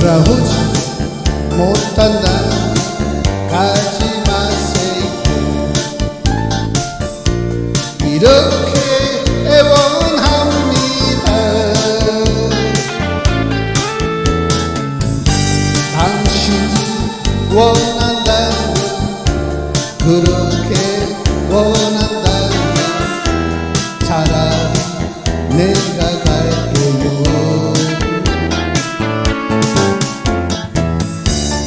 보지 못한다. 가지 마세요. 이렇게 애원합니다. 당신이 원한다면 그렇게 원한다면 차라리 내가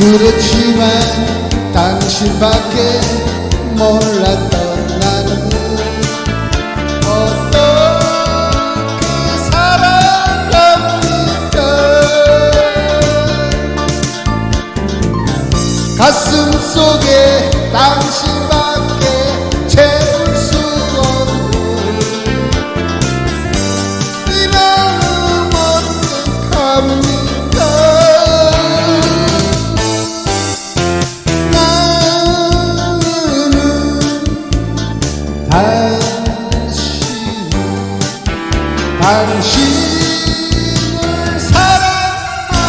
그렇지만 당신밖에 몰랐던 나는 어떻게 살아갑니까 가슴 속에 당신 당신을 사랑합니다.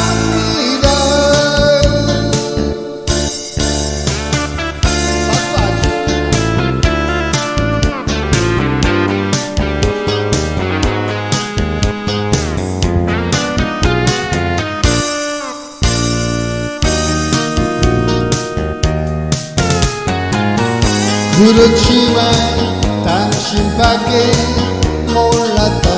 그렇지만 당신밖에 몰랐던